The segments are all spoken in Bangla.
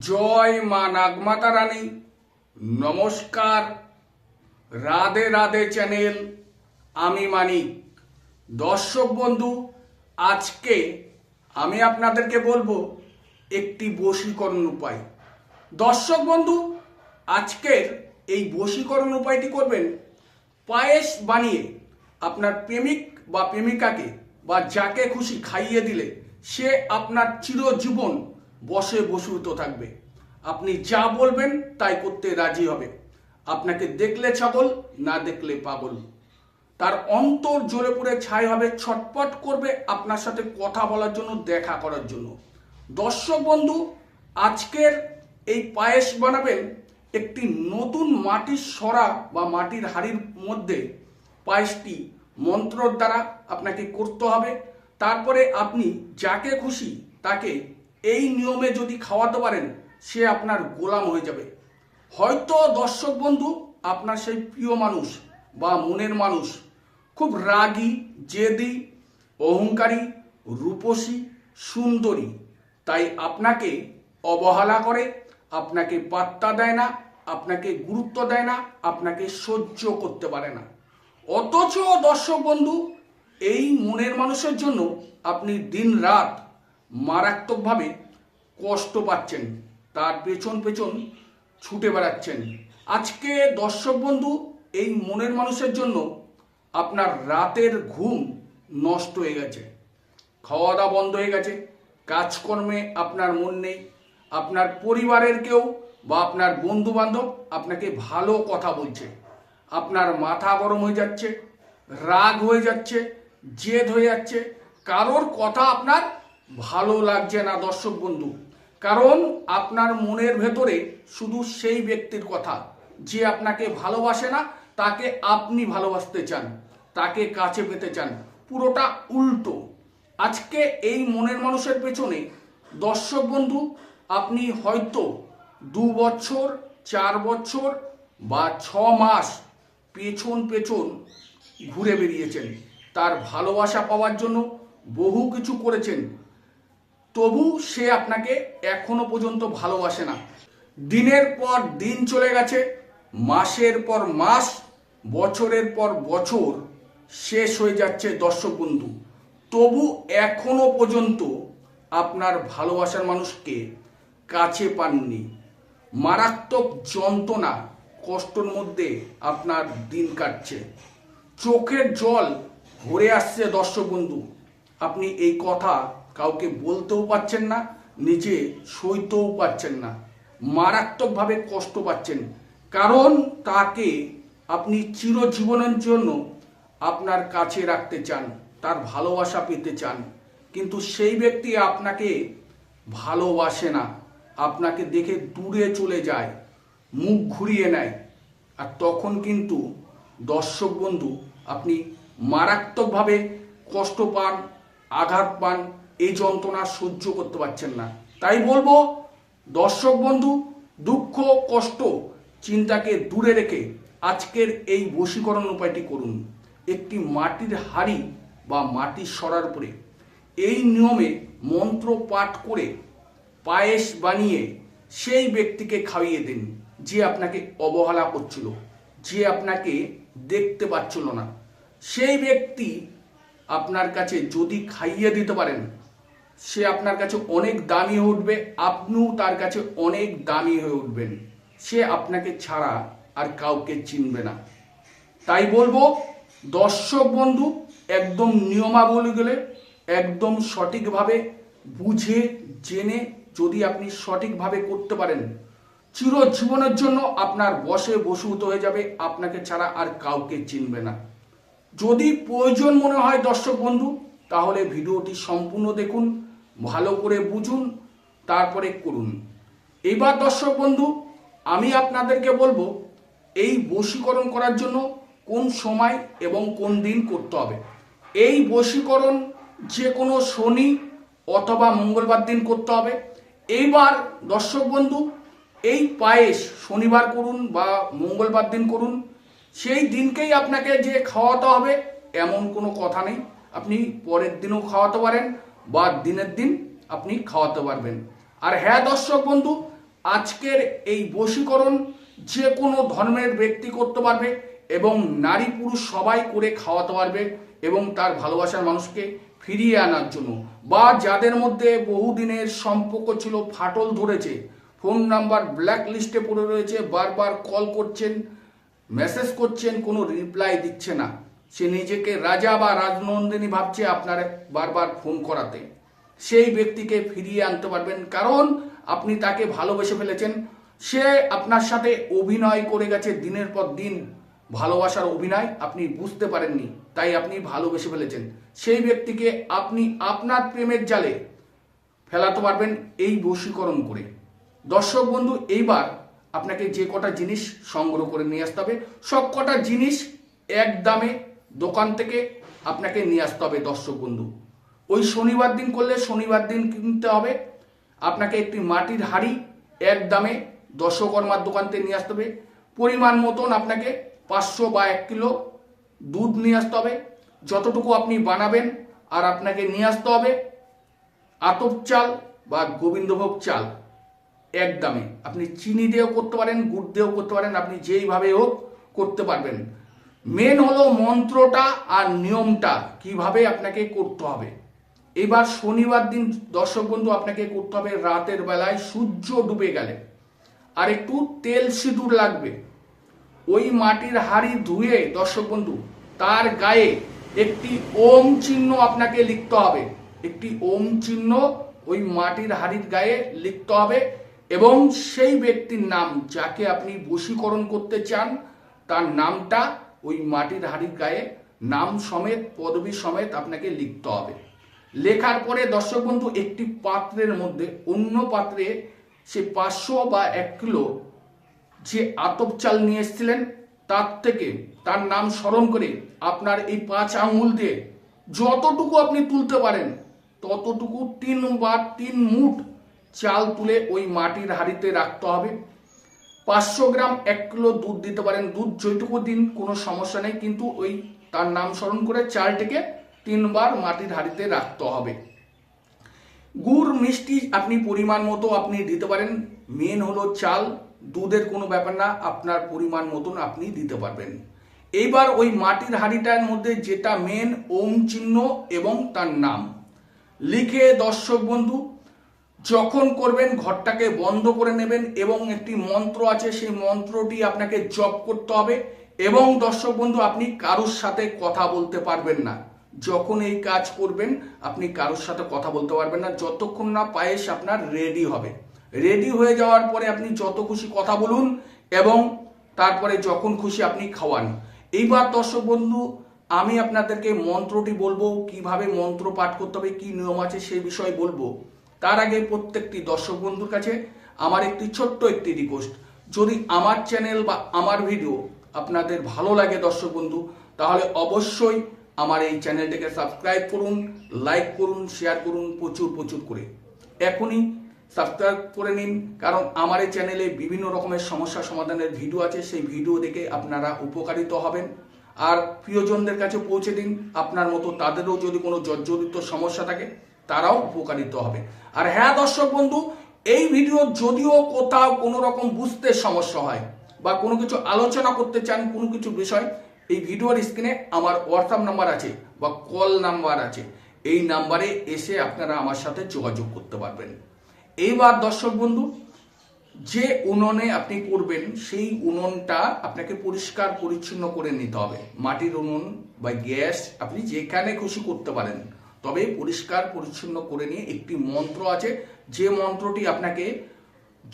জয় মা নাগমাতা রানী। নমস্কার। রাধে রাধে চ্যানেল, আমি মানিক। দর্শক বন্ধু, আজকে আমি আপনাদেরকে বলব একটি বশীকরণ উপায়। দর্শক বন্ধু, আজকের এই বশীকরণ উপায়টি করবেন, পায়েস বানিয়ে আপনার প্রেমিক বা প্রেমিকাকে বা যাকে খুশি খাইয়ে দিলে সে আপনার চিরজীবন বসে বসুত থাকবে। আপনি যা বলবেন তাই করতে রাজি হবে। আপনাকে দেখলে ছাগল, না দেখলে পাগল। তার অন্তর জ্বলে পুড়ে ছাই হবে, ছটপট করবে আপনার সাথে কথা বলার জন্য, দেখা করার জন্য। দর্শক বন্ধু, আজকের এই পায়েস বানাবেন একটি নতুন মাটির সরা বা মাটির হাড়ির মধ্যে। পায়েসটি মন্ত্রর দ্বারা আপনাকে করতে হবে। তারপরে আপনি যাকে খুশি তাকে এই নিয়মে যদি খাওয়াতে পারেন, সে আপনার গোলাম হয়ে যাবে। হয়তো দর্শক বন্ধু, আপনার সেই প্রিয় মানুষ বা মনের মানুষ, খুব রাগী, জেদি, অহংকারী, রূপসী, সুন্দরী, তাই আপনাকে অবহেলা করে, আপনাকে পাত্তা দেয় না, আপনাকে গুরুত্ব দেয় না, আপনাকে সহ্য করতে পারে না। অথচ দর্শক বন্ধু, এই মনের মানুষের জন্য আপনি দিন রাত মারাত্মকভাবে কষ্ট পাচ্ছেন। তার পেছন পেছন ছুটে বেড়াচ্ছেন। আজকে দর্শক বন্ধু, এই মনের মানুষের জন্য আপনার রাতের ঘুম নষ্ট হয়ে গেছে। খাওয়া দাওয়া বন্ধ হয়ে গেছে। কাজকর্মে আপনার মন নেই। আপনার পরিবারের কেউ বা আপনার বন্ধু বান্ধব আপনাকে ভালো কথা বলছে। আপনার মাথা গরম হয়ে যাচ্ছে, রাগ হয়ে যাচ্ছে, জেদ হয়ে যাচ্ছে। কারোর কথা আপনার ভালো লাগছে না দর্শক বন্ধু। কারণ আপনার মনের ভেতরে শুধু সেই ব্যক্তির কথা। যে আপনাকে ভালোবাসে না, তাকে আপনি ভালোবাসতে চান, তাকে কাছে পেতে চান। পুরোটা উল্টো। আজকে এই মনের মানুষের পেছনে দর্শক বন্ধু, আপনি হয়তো দু বছর, চার বছর বা ছ মাস পেছন পেছন ঘুরে বেরিয়েছেন। তার ভালোবাসা পাওয়ার জন্য বহু কিছু করেছেন। তবু সে আপনাকে এখনও পর্যন্ত ভালোবাসে না। দিনের পর দিন চলে গেছে, মাসের পর মাস, বছরের পর বছর শেষ হয়ে যাচ্ছে দর্শক বন্ধু। তবু এখনও পর্যন্ত আপনার ভালোবাসার মানুষকে কাছে পাননি। মারাত্মক যন্ত্রণা, কষ্টর মধ্যে আপনার দিন কাটছে। চোখের জল ভরে আসছে দর্শক বন্ধু। আপনি এই কথা কাউকে বলতেও পাচ্ছেন না, নিজে সইতেও পাচ্ছেন না, মারাত্মকভাবে কষ্ট পাচ্ছেন। কারণ তাকে আপনি চিরজীবনের জন্য আপনার কাছে রাখতে চান, তার ভালোবাসা পেতে চান। কিন্তু সেই ব্যক্তি আপনাকে ভালোবাসে না, আপনাকে দেখে দূরে চলে যায়, মুখ ঘুরিয়ে নেয়। আর তখন কিন্তু দর্শক বন্ধু, আপনি মারাত্মকভাবে কষ্ট পান, আঘাত পান এই যন্ত্রণা সহ্য করতে পারছেন না। তাই বলব, দর্শক বন্ধু, দুঃখ, কষ্ট, চিন্তাকে দূরে রেখে আজকের এই বশীকরণ উপায়টি করুন। একটি মাটির হাড়ি বা মাটির সরার উপরে। এই নিয়মে মন্ত্র পাঠ করে পায়েস বানিয়ে সেই ব্যক্তিকে খাইয়ে দিন, যে আপনাকে অবহেলা করছিল, যে আপনাকে দেখতে পাচ্ছিল না। সেই ব্যক্তি আপনার কাছে যদি খাইয়ে দিতে পারেন সে আপনার কাছে অনেক দামি হয়ে উঠবে, আপনিও তার কাছে অনেক দামি হয়ে উঠবেন। সে আপনাকে ছাড়া আর কাউকে চিনবে না। তাই বলব, দর্শক বন্ধু, একদম নিয়মাবলীগুলো একদম সঠিকভাবে বুঝে, জেনে যদি আপনি সঠিকভাবে করতে পারেন, চিরজীবনের জন্য আপনার বসে বসুত হয়ে যাবে, আপনাকে ছাড়া আর কাউকে চিনবে না। যদি প্রয়োজন মনে হয় দর্শক বন্ধু, তাহলে ভিডিওটি সম্পূর্ণ দেখুন। ভালো করে বুঝুন, তারপরে করুন। এবার দর্শক বন্ধু, আমি আপনাদেরকে বলব, এই বশীকরণ করার জন্য কোন সময় এবং কোন দিন করতে হবে। এই বশীকরণ যে কোনো শনি অথবা মঙ্গলবার দিন করতে হবে। এইবার দর্শক বন্ধু, এই পায়েস শনিবার করুন বা মঙ্গলবার দিন করুন, সেই দিনকেই আপনাকে যে খাওয়াতে হবে, এমন কোনো কথা নেই। আপনি পরের দিনও খাওয়াতে পারেন। বা দিনের দিন আপনি খাওয়াতে পারবেন। আর হ্যাঁ দর্শক বন্ধু, আজকের এই বশীকরণ যে কোনো ধর্মের ব্যক্তি করতে পারবে এবং নারী পুরুষ সবাই করে খাওয়াতে পারবে এবং তার ভালোবাসার মানুষকে ফিরিয়ে আনার জন্য। বা যাদের মধ্যে বহুদিনের সম্পর্ক ছিল, ফাটল ধরেছে, ফোন নাম্বার ব্ল্যাক লিস্টে পড়ে রয়েছে, বারবার কল করছেন মেসেজ করছেন, কোনো রিপ্লাই দিচ্ছে না। সে নিজেকে রাজা বা রাজনন্দিনী ভাবছে, আপনার বারবার ফোন করাতে। সেই ব্যক্তিকে ফিরিয়ে আনতে পারবেন, কারণ আপনি তাকে ভালোবেসে ফেলেছেন। সে আপনার সাথে অভিনয় করে গেছে, দিনের পর দিন। ভালোবাসার অভিনয় আপনি বুঝতে পারেননি, তাই আপনি ভালোবেসে ফেলেছেন। সেই ব্যক্তিকে আপনি আপনার প্রেমের জালে ফেলাতে পারবেন এই বশীকরণ করে। দর্শক বন্ধু, এইবার আপনাকে যে কটা জিনিস সংগ্রহ করে নিয়ে আসতে হবে, সব কটা জিনিস এক দামে দোকান থেকে আপনাকে নিয়ে আসতে হবে দর্শক বন্ধু। ওই শনিবার দিন করলে শনিবার দিন কিনতে হবে। আপনাকে একটি মাটির হাড়ি এক দামে দর্শকর্মার দোকান থেকে নিয়ে আসতে হবে। পরিমাণ মতন আপনাকে পাঁচশো বা এক কিলো দুধ নিয়ে আসতে হবে। যতটুকু আপনি বানাবেন আর আপনাকে নিয়ে আসতে হবে আতপ চাল বা গোবিন্দভোগ চাল এক দামে। আপনি চিনি দিয়েও করতে পারেন, গুড় দিয়েও করতে পারেন, আপনি যেইভাবে হোক করতে পারবেন। মেন হলো মন্ত্রটা আর নিয়মটা, কীভাবে আপনাকে করতে হবে। এবার শনিবার দিন দর্শক বন্ধু, আপনাকে করতে হবে রাতের বেলায় সূর্য ডুবে গেলে। আর একটু তেল সিঁদুর লাগবে। ওই মাটির হাড়ি ধুয়ে, দর্শক বন্ধু, তার গায়ে একটি ওম চিহ্ন আপনাকে লিখতে হবে। একটি ওম চিহ্ন ওই মাটির হাড়ির গায়ে লিখতে হবে এবং সেই ব্যক্তির নাম, যাকে আপনি বশীকরণ করতে চান, তার নামটা ওই মাটির হাড়ির গায়ে নাম সমেত, পদবী সমেত আপনাকে লিখতে হবে। লেখার পরে দর্শক বন্ধু, একটি পাত্রের মধ্যে, অন্য পাত্রে সে পাঁচশো বা এক কিলো যে আতপ চাল নিয়ে এসেছিলেন, তার থেকে তার নাম স্মরণ করে আপনার এই পাঁচ আঙুল দিয়ে যতটুকু আপনি তুলতে পারেন, ততটুকু তিন বা তিন মুঠ চাল তুলে ওই মাটির হাঁড়িতে রাখতে হবে। পাঁচশো গ্রাম এক কিলো দুধ দিতে পারেন। দুধ যেটুকু দিন কোনো সমস্যা নেই, কিন্তু ওই তার নাম স্মরণ করে চালটিকে তিনবার মাটির হাঁড়িতে রাখতে হবে। গুড়, মিষ্টি আপনি পরিমাণ মতো আপনি দিতে পারেন। মেন হলো চাল, দুধের কোনো ব্যাপার না, আপনার পরিমাণ মতন আপনি দিতে পারবেন। এইবার ওই মাটির হাঁড়িটার মধ্যে যেটা মেন ওম চিহ্ন এবং তার নাম। লিখে দর্শক বন্ধু যখন করবেন, ঘরটাকে বন্ধ করে নেবেন এবং একটি মন্ত্র আছে, সেই মন্ত্রটি আপনাকে জপ করতে হবে এবং দর্শক বন্ধু, আপনি কারোর সাথে কথা বলতে পারবেন না। যখন এই কাজ করবেন, আপনি কারোর সাথে কথা বলতে পারবেন না। যতক্ষণ না পায়েস আপনার রেডি হবে। রেডি হয়ে যাওয়ার পরে আপনি যত খুশি কথা বলুন এবং তারপরে যখন খুশি আপনি খাওয়ান। এইবার দর্শক বন্ধু, আমি আপনাদেরকে মন্ত্রটি বলব, কীভাবে মন্ত্র পাঠ করতে হবে, কি নিয়ম আছে সেই বিষয়ে বলব। তার আগে প্রত্যেকটি দর্শক বন্ধুর কাছে আমার একটি ছোট্ট একটি রিকোয়েস্ট যদি আমার চ্যানেল বা আমার ভিডিও আপনাদের ভালো লাগে দর্শক বন্ধু, তাহলে অবশ্যই আমার এই চ্যানেলটিকে সাবস্ক্রাইব করুন লাইক করুন শেয়ার করুন, প্রচুর প্রচুর করে। এখনই সাবস্ক্রাইব করে নিন, কারণ আমার এই চ্যানেলে বিভিন্ন রকমের সমস্যা সমাধানের ভিডিও আছে, সেই ভিডিও দেখে আপনারা উপকারিত হবেন। আর প্রিয়জনদের কাছে পৌঁছে দিন, আপনার মতো তাদেরও যদি কোনো জর্জরিত সমস্যা থাকে তারাও উপকারিত হবে। আর হ্যাঁ দর্শক বন্ধু, এই ভিডিও যদিও কোথাও কোনো রকম বুঝতে সমস্যা হয় বা কোনো কিছু আলোচনা করতে চান, কোনো কিছু বিষয়, এই ভিডিওর স্ক্রিনে আমার হোয়াটসঅ্যাপ নাম্বার আছে বা কল নাম্বার আছে। এই নাম্বারে এসে আপনারা আমার সাথে যোগাযোগ করতে পারবেন। এইবার দর্শক বন্ধু, যে উনুনে আপনি করবেন, সেই উনুনটা আপনাকে পরিষ্কার, পরিচ্ছন্ন করে নিতে হবে। মাটির উনুন বা গ্যাস আপনি যেখানে খুশি করতে পারেন। তবে পরিষ্কার পরিচ্ছন্ন করে নিয়ে একটি মন্ত্র আছে। যে মন্ত্রটি আপনাকে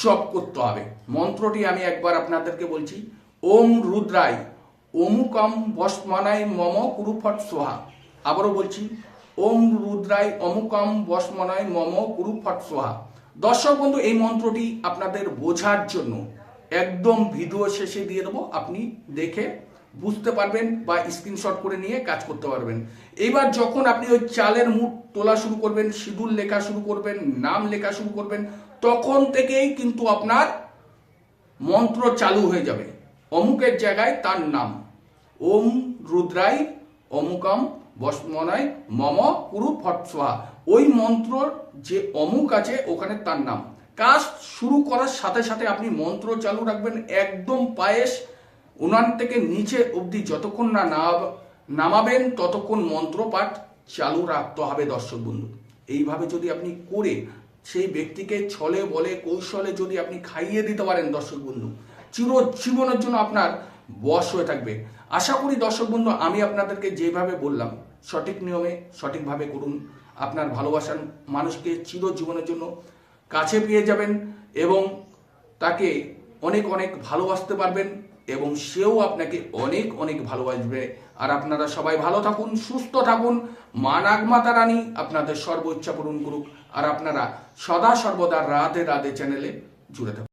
জপ করতে হবে। মন্ত্রটি আমি একবার আপনাদেরকে বলছি। ওম রুদ্রাই অমুকম বসমানায় মম কুরুফট সোহা। আবারও বলছি, ওম রুদ্রাই অমুকম বসমনায় মম কুরুফট সোহা। দর্শক বন্ধু, এই মন্ত্রটি আপনাদের বোঝার জন্য একদম ভিডিও শেষে দিয়ে দেবো। আপনি দেখে বুঝতে পারবেন বা স্ক্রিনশট করে নিয়ে কাজ করতে পারবেন। এবার যখন আপনি ওই চালের মুঠ তোলা শুরু করবেন সিঁদুর লেখা শুরু করবেন, নাম লেখা শুরু করবেন, তখন থেকেই কিন্তু আপনার মন্ত্র চালু হয়ে যাবে। অমুকের জায়গায় তার নাম। ওম রুদ্রাই অমুকম বসমনায় মম কুরু ফটসোহা ওই মন্ত্রর যে অমুক আছে, ওখানে তার নাম। কাজ শুরু করার সাথে সাথে আপনি মন্ত্র চালু রাখবেন, একদম পায়েস উনান থেকে নিচে অবধি যতক্ষণ না নাম- নামাবেন, ততক্ষণ মন্ত্র পাঠ চালু রাখতে হবে দর্শক বন্ধু। এইভাবে যদি আপনি করে সেই ব্যক্তিকে ছলে, বলে, কৌশলে যদি আপনি খাইয়ে দিতে পারেন দর্শক বন্ধু চিরজীবনের জন্য আপনার বশ হয়ে থাকবে। আশা করি দর্শক বন্ধু, আমি আপনাদেরকে যেভাবে বললাম, সঠিক নিয়মে সঠিকভাবে করুন, আপনার ভালোবাসার মানুষকে চিরজীবনের জন্য কাছে পেয়ে যাবেন এবং তাকে অনেক অনেক ভালোবাসতে পারবেন। এবং সেও আপনাকে অনেক অনেক ভালোবাসবে। আর আপনারা সবাই ভালো থাকুন, সুস্থ থাকুন। মা নাগমাতা রানী আপনাদের সর্ব ইচ্ছা পূরণ করুক। আর আপনারা সদা সর্বদা রাধে রাধে চ্যানেলে জুড়ে থাকুন।